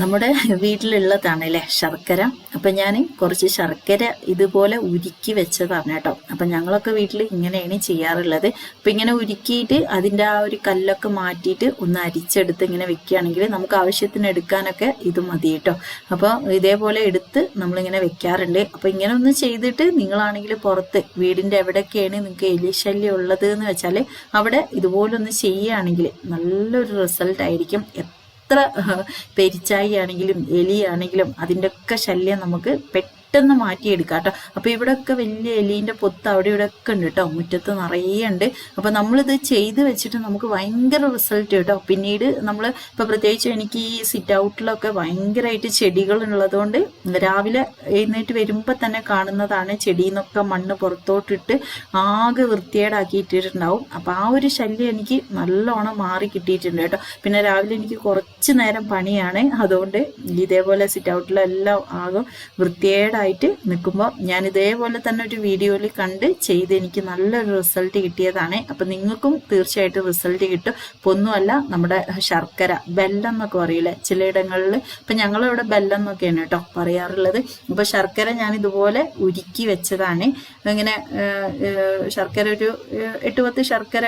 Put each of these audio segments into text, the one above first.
നമ്മുടെ വീട്ടിലുള്ളതാണ് അല്ലേ ശർക്കര. അപ്പം ഞാൻ കുറച്ച് ശർക്കര ഇതുപോലെ ഉരുക്കി വെച്ചതാണ് കേട്ടോ. അപ്പം ഞങ്ങളൊക്കെ വീട്ടിൽ ഇങ്ങനെയാണ് ചെയ്യാറുള്ളത്. അപ്പം ഇങ്ങനെ ഉരുക്കിയിട്ട് അതിന്റെ ആ ഒരു കല്ലൊക്കെ മാറ്റിയിട്ട് ഒന്ന് അരിച്ചെടുത്ത് ഇങ്ങനെ വെക്കുകയാണെങ്കിൽ നമുക്ക് ആവശ്യത്തിന് എടുക്കാനൊക്കെ ഇത് മതി കേട്ടോ. അപ്പോൾ ഇതേപോലെ എടുത്ത് നമ്മളിങ്ങനെ വെക്കാറുണ്ട്. അപ്പോൾ ഇങ്ങനെ ഒന്ന് ചെയ്തിട്ട് നിങ്ങളാണെങ്കിൽ പുറത്ത് വീടിന്റെ എവിടെയൊക്കെയാണ് നിങ്ങൾക്ക് എലിശല്യം ഉള്ളത് എന്ന് വെച്ചാൽ അവിടെ ഇതുപോലൊന്ന് ചെയ്യുകയാണെങ്കിൽ നല്ലൊരു റിസൾട്ട് ആയിരിക്കും എത്ര പെരിച്ചായി ആണെങ്കിലും എലിയാണെങ്കിലും അതിന്റെയൊക്കെ ശല്യം നമുക്ക് പെട്ടെന്ന് മാറ്റിയെടുക്കാം കേട്ടോ. അപ്പോൾ ഇവിടെയൊക്കെ വലിയ എലീന്റെ പൊത്ത് അവിടെ ഇവിടെ ഒക്കെ ഉണ്ട് കേട്ടോ. മുറ്റത്ത് നിറയെ ഉണ്ട്. അപ്പോൾ നമ്മളിത് ചെയ്ത് വെച്ചിട്ട് നമുക്ക് ഭയങ്കര റിസൾട്ട് കേട്ടോ. പിന്നീട് നമ്മൾ ഇപ്പോൾ പ്രത്യേകിച്ച് എനിക്ക് ഈ സിറ്റ് ഔട്ടിലൊക്കെ ഭയങ്കരമായിട്ട് ചെടികൾ ഉള്ളതുകൊണ്ട് രാവിലെ എഴുന്നേറ്റ് വരുമ്പോൾ തന്നെ കാണുന്നതാണ് ചെടിയിൽ നിന്നൊക്കെ മണ്ണ് പുറത്തോട്ടിട്ട് ആകെ വൃത്തികേടാക്കിയിട്ടിട്ടുണ്ടാവും. അപ്പോൾ ആ ഒരു ശല്യം എനിക്ക് നല്ലോണം മാറി കിട്ടിയിട്ടുണ്ട് കേട്ടോ. പിന്നെ രാവിലെ എനിക്ക് കുറച്ച് നേരം പണിയാണ്. അതുകൊണ്ട് ഇതേപോലെ സിറ്റ് ഔട്ടിലെല്ലാം ആകെ വൃത്തിയേടായിട്ട് നിൽക്കുമ്പോൾ ഞാൻ ഇതേപോലെ തന്നെ ഒരു വീഡിയോയിൽ കണ്ട് ചെയ്ത് എനിക്ക് നല്ലൊരു റിസൾട്ട് കിട്ടിയതാണ്. അപ്പം നിങ്ങൾക്കും തീർച്ചയായിട്ടും റിസൾട്ട് കിട്ടും. ഒന്നുമല്ല നമ്മുടെ ശർക്കര ബെല്ലം എന്നൊക്കെ പറയില്ലേ ചിലയിടങ്ങളിൽ. ഇപ്പം ഞങ്ങളിവിടെ ബെല്ലം എന്നൊക്കെയാണ് കേട്ടോ പറയാറുള്ളത്. അപ്പോൾ ശർക്കര ഞാൻ ഇതുപോലെ ഉരുക്കി വെച്ചതാണ്. ഇങ്ങനെ ശർക്കര ഒരു എട്ട് പത്ത് ശർക്കര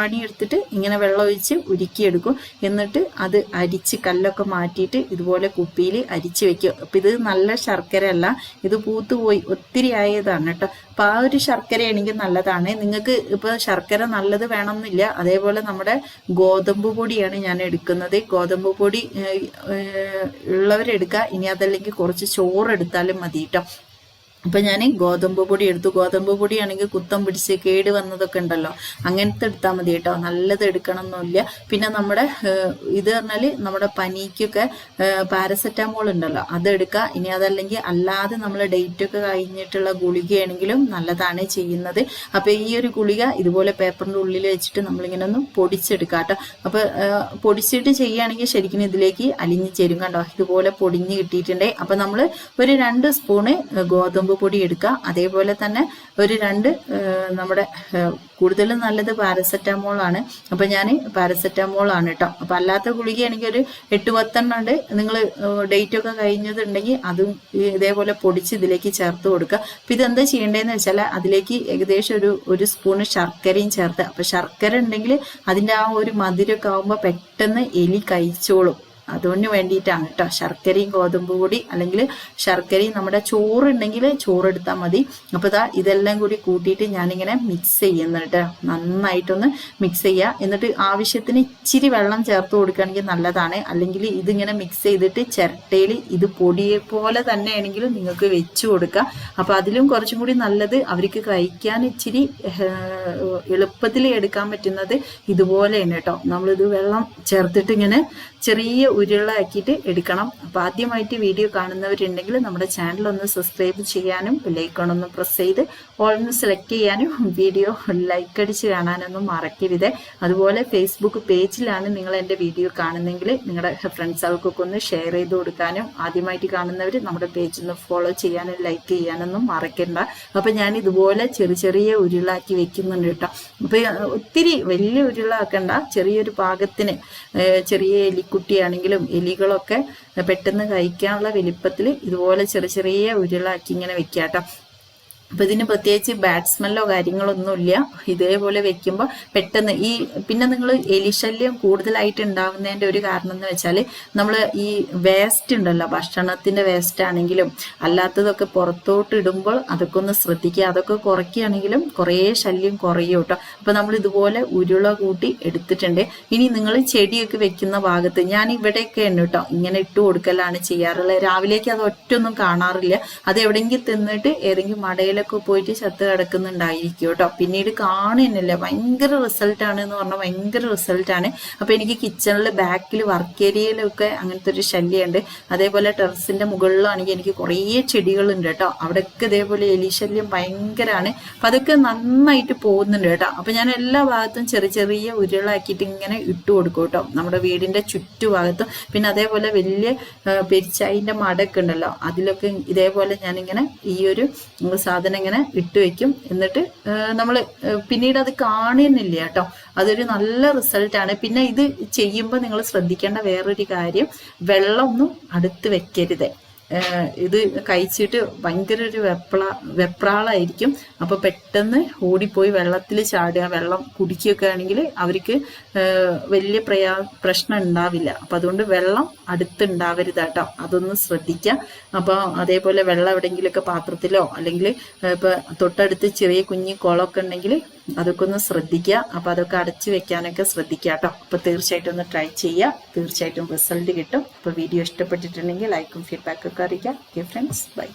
ആണി എടുത്തിട്ട് ഇങ്ങനെ വെള്ളം ഒഴിച്ച് ഉരുക്കിയെടുക്കും. എന്നിട്ട് അത് അരിച്ച് കല്ലൊക്കെ മാറ്റിയിട്ട് ഇതുപോലെ കുപ്പിയിൽ അരിച്ച് വെക്കും. അപ്പം ഇത് നല്ല ശർക്കര അല്ല ഇത് പൂത്തുപോയി. ഒത്തിരി ആയതാണ് കേട്ടോ. അപ്പം ആ ഒരു ശർക്കരയാണെങ്കിൽ നല്ലതാണ്. നിങ്ങൾക്ക് ഇപ്പോൾ ശർക്കര നല്ലത് വേണമെന്നില്ല. അതേപോലെ നമ്മുടെ ഗോതമ്പ് പൊടിയാണ് ഞാൻ എടുക്കുന്നത്. ഗോതമ്പ് പൊടി ഉള്ളവരെടുക്കുക. ഇനി അതല്ലെങ്കിൽ കുറച്ച് ചോറ് എടുത്താലും മതി കേട്ടോ. അപ്പൊ ഞാൻ ഗോതമ്പ് പൊടി എടുത്തു. ഗോതമ്പ് പൊടിയാണെങ്കിൽ കുത്തം പിടിച്ച് കേട് വന്നതൊക്കെ ഉണ്ടല്ലോ. അങ്ങനത്തെ എടുത്താൽ മതി കേട്ടോ. നല്ലത് എടുക്കണം എന്നില്ല പിന്നെ നമ്മുടെ ഇത് പറഞ്ഞാൽ നമ്മുടെ പനിക്കൊക്കെ പാരസെറ്റാമോൾ ഉണ്ടല്ലോ. അത് എടുക്കുക ഇനി അതല്ലെങ്കിൽ അല്ലാതെ നമ്മൾ ഡേറ്റ് ഒക്കെ കഴിഞ്ഞിട്ടുള്ള ഗുളികയാണെങ്കിലും നല്ലതാണ് ചെയ്യുന്നത്. അപ്പൊ ഈ ഒരു ഗുളിക ഇതുപോലെ പേപ്പറിന്റെ ഉള്ളിൽ വെച്ചിട്ട് നമ്മളിങ്ങനെ ഒന്ന് പൊടിച്ചെടുക്കുക കേട്ടോ. അപ്പൊ പൊടിച്ചിട്ട് ചെയ്യുകയാണെങ്കിൽ ശരിക്കും ഇതിലേക്ക് അലിഞ്ഞു ചേരും കണ്ടോ? ഇതുപോലെ പൊടിഞ്ഞ് കിട്ടിയിട്ടുണ്ട്. അപ്പൊ നമ്മൾ ഒരു രണ്ട് സ്പൂണ് ഗോതമ്പ് പൊടി എടുക്കുക അതേപോലെ തന്നെ ഒരു രണ്ട് നമ്മുടെ കൂടുതലും നല്ലത് പാരസെറ്റാമോൾ ആണ് അപ്പൊ ഞാൻ പാരസെറ്റാമോൾ ആണ് കേട്ടോ അപ്പൊ അല്ലാത്ത ഗുളികയാണെങ്കിൽ ഒരു എട്ട് പത്തെണ്ണം ഉണ്ട്. നിങ്ങൾ ഡേറ്റ് ഒക്കെ കഴിഞ്ഞതുണ്ടെങ്കിൽ അതും ഇതേപോലെ പൊടിച്ച് ഇതിലേക്ക് ചേർത്ത് കൊടുക്കുക. അപ്പൊ ഇതെന്താ ചെയ്യേണ്ടതെന്ന് വെച്ചാൽ അതിലേക്ക് ഏകദേശം ഒരു ഒരു സ്പൂണ് ശർക്കരയും ചേർത്ത്. അപ്പൊ ശർക്കര ഉണ്ടെങ്കിൽ അതിന്റെ ആ ഒരു മധുരമൊക്കെ ആകുമ്പോൾ പെട്ടെന്ന് എലി കഴിച്ചോളും. അതിന് വേണ്ടിയിട്ടാണ് കേട്ടോ. ശർക്കരയും ഗോതമ്പ് കൂടി അല്ലെങ്കിൽ ശർക്കരയും നമ്മുടെ ചോറ് ഉണ്ടെങ്കിൽ ചോറ് എടുത്താൽ മതി. അപ്പോൾ ഇതാ ഇതെല്ലാം കൂടി കൂട്ടിയിട്ട് ഞാനിങ്ങനെ മിക്സ് ചെയ്യുന്നുണ്ട് നന്നായിട്ടൊന്ന് മിക്സ് ചെയ്യുക. എന്നിട്ട് ആവശ്യത്തിന് ഇച്ചിരി വെള്ളം ചേർത്ത് കൊടുക്കുകയാണെങ്കിൽ നല്ലതാണ്. അല്ലെങ്കിൽ ഇതിങ്ങനെ മിക്സ് ചെയ്തിട്ട് ചിരട്ടയിൽ ഇത് പൊടിയെ പോലെ തന്നെയാണെങ്കിൽ നിങ്ങൾക്ക് വെച്ച് കൊടുക്കുക അപ്പോൾ അതിലും കുറച്ചും കൂടി നല്ലത് അവർക്ക് കഴിക്കാൻ ഇച്ചിരി എളുപ്പത്തിൽ എടുക്കാൻ പറ്റുന്നത് ഇതുപോലെയാണ് കേട്ടോ. നമ്മളിത് വെള്ളം ചേർത്തിട്ട് ഇങ്ങനെ ചെറിയ ഉരുളാക്കിയിട്ട് എടുക്കണം. അപ്പോൾ ആദ്യമായിട്ട് വീഡിയോ കാണുന്നവരുണ്ടെങ്കിൽ നമ്മുടെ ചാനൽ ഒന്ന് സബ്സ്ക്രൈബ് ചെയ്യാനും ബെല്ലൈക്കൺ ഒന്ന് പ്രസ് ചെയ്ത് ഓൾന്ന് സെലക്ട് ചെയ്യാനും വീഡിയോ ലൈക്ക് അടിച്ച് കാണാനൊന്നും മറക്കരുത്. അതുപോലെ ഫേസ്ബുക്ക് പേജിലാണ് നിങ്ങൾ എന്റെ വീഡിയോ കാണുന്നെങ്കിൽ നിങ്ങളുടെ ഫ്രണ്ട്സുകൾക്കൊക്കെ ഒന്ന് ഷെയർ ചെയ്ത് കൊടുക്കാനും ആദ്യമായിട്ട് കാണുന്നവർ നമ്മുടെ പേജ് ഒന്ന് ഫോളോ ചെയ്യാനും ലൈക്ക് ചെയ്യാനൊന്നും മറക്കണ്ട. അപ്പം ഞാൻ ഇതുപോലെ ചെറിയ ചെറിയ ഉരുളാക്കി വെക്കുന്നുണ്ട് കേട്ടോ. അപ്പം ഒത്തിരി വലിയ ഉരുളാക്കണ്ട ചെറിയൊരു പാകത്തിന് ചെറിയ ചെറിയ എലിക്കുട്ടിയാണെങ്കിലും എലികളൊക്കെ പെട്ടെന്ന് കഴിക്കാനുള്ള വലിപ്പത്തിൽ ഇതുപോലെ ചെറിയ ചെറിയ ഉരുളാക്കി ഇങ്ങനെ വെക്കാം കേട്ടോ അപ്പൊ ഇതിന് പ്രത്യേകിച്ച് ബാഡ് സ്മെല്ലോ കാര്യങ്ങളൊന്നുമില്ല ഇതേപോലെ വെക്കുമ്പോൾ പെട്ടെന്ന് ഈ പിന്നെ നിങ്ങൾ എലിശല്യം കൂടുതലായിട്ട് ഉണ്ടാകുന്നതിന്റെ ഒരു കാരണം എന്ന് വെച്ചാൽ നമ്മൾ ഈ വേസ്റ്റ് ഉണ്ടല്ലോ ഭക്ഷണത്തിന്റെ വേസ്റ്റ് ആണെങ്കിലും അല്ലാത്തതൊക്കെ പുറത്തോട്ട് ഇടുമ്പോൾ അതൊക്കെ ഒന്ന് ശ്രദ്ധിക്കുക. അതൊക്കെ കുറയ്ക്കുകയാണെങ്കിലും കുറേ ശല്യം കുറയും കേട്ടോ. അപ്പൊ നമ്മൾ ഇതുപോലെ ഉരുള കൂട്ടി എടുത്തിട്ടുണ്ട്. ഇനി നിങ്ങൾ ചെടിയൊക്കെ വെക്കുന്ന ഭാഗത്ത് ഞാൻ ഇവിടെയൊക്കെ ഉണ്ട് കേട്ടോ. ഇങ്ങനെ ഇട്ട് കൊടുക്കലാണ് ചെയ്യാറുള്ളത്. രാവിലേക്ക് അത് ഒറ്റൊന്നും കാണാറില്ല. അത് എവിടെയെങ്കിൽ തിന്നിട്ട് ഏതെങ്കിലും മടയിലൊക്കെ പോയിട്ട് ചത്ത് കിടക്കുന്നുണ്ടായിരിക്കും കേട്ടോ. പിന്നീട് കാണുന്നില്ല. ഭയങ്കര റിസൾട്ട് ആണ് എന്ന് പറഞ്ഞാൽ ഭയങ്കര റിസൾട്ട് ആണ്. അപ്പൊ എനിക്ക് കിച്ചണിൽ ബാക്കിൽ വർക്ക് ഏരിയയിലൊക്കെ അങ്ങനത്തെ ഒരു ശല്യമുണ്ട്. അതേപോലെ ടെറസിന്റെ മുകളിലാണെങ്കിൽ എനിക്ക് കുറേ ചെടികളുണ്ട് കേട്ടോ. അവിടെയൊക്കെ ഇതേപോലെ എലി ശല്യം ഭയങ്കരമാണ്. അപ്പൊ അതൊക്കെ നന്നായിട്ട് പോകുന്നുണ്ട് കേട്ടോ. അപ്പൊ ഞാൻ എല്ലാ ഭാഗത്തും ചെറിയ ചെറിയ ഉരുളാക്കിയിട്ട് ഇങ്ങനെ ഇട്ടു കൊടുക്കും കേട്ടോ. നമ്മുടെ വീടിന്റെ ചുറ്റുഭാഗത്തും. പിന്നെ അതേപോലെ വലിയ പെരിച്ചായിന്റെ മടക്കുണ്ടല്ലോ. അതിലൊക്കെ ഇതേപോലെ ഞാനിങ്ങനെ ഈ ഒരു സാധനം സാധനം ഇങ്ങനെ ഇട്ട് വെക്കും. എന്നിട്ട് നമ്മൾ പിന്നീട് അത് കാണുന്നില്ല കേട്ടോ. അതൊരു നല്ല റിസൾട്ടാണ് പിന്നെ ഇത് ചെയ്യുമ്പോൾ നിങ്ങൾ ശ്രദ്ധിക്കേണ്ട വേറൊരു കാര്യം വെള്ളമൊന്നും അടുത്ത് വെക്കരുത്. ഇത് കഴിച്ചിട്ട് ഭയങ്കര ഒരു വെപ്ര വെപ്രാളായിരിക്കും. അപ്പൊ പെട്ടെന്ന് ഓടിപ്പോയി വെള്ളത്തിൽ ചാടുക വെള്ളം കുടിക്കുകയൊക്കെ ആണെങ്കിൽ അവർക്ക് വലിയ പ്രയാ പ്രശ്നം ഉണ്ടാവില്ല. അപ്പൊ അതുകൊണ്ട് വെള്ളം അടുത്തുണ്ടാവരുത് കേട്ടോ അതൊന്ന് ശ്രദ്ധിക്കുക അപ്പൊ അതേപോലെ വെള്ളം എവിടെയെങ്കിലുമൊക്കെ പാത്രത്തിലോ അല്ലെങ്കിൽ ഇപ്പൊ തൊട്ടടുത്ത് ചെറിയ കുഞ്ഞു കുളമൊക്കെ ഉണ്ടെങ്കിൽ അതൊക്കെ ഒന്ന് ശ്രദ്ധിക്കുക. അപ്പൊ അതൊക്കെ അടച്ചു വെക്കാനൊക്കെ ശ്രദ്ധിക്കുക കേട്ടോ. അപ്പൊ തീർച്ചയായിട്ടും ഒന്ന് ട്രൈ ചെയ്യുക. തീർച്ചയായിട്ടും റിസൾട്ട് കിട്ടും. അപ്പൊ വീഡിയോ ഇഷ്ടപ്പെട്ടിട്ടുണ്ടെങ്കിൽ ലൈക്കും ഫീഡ്ബാക്കും ഒക്കെ അറിയിക്കാം ഓക്കെ ഫ്രണ്ട്സ് ബൈ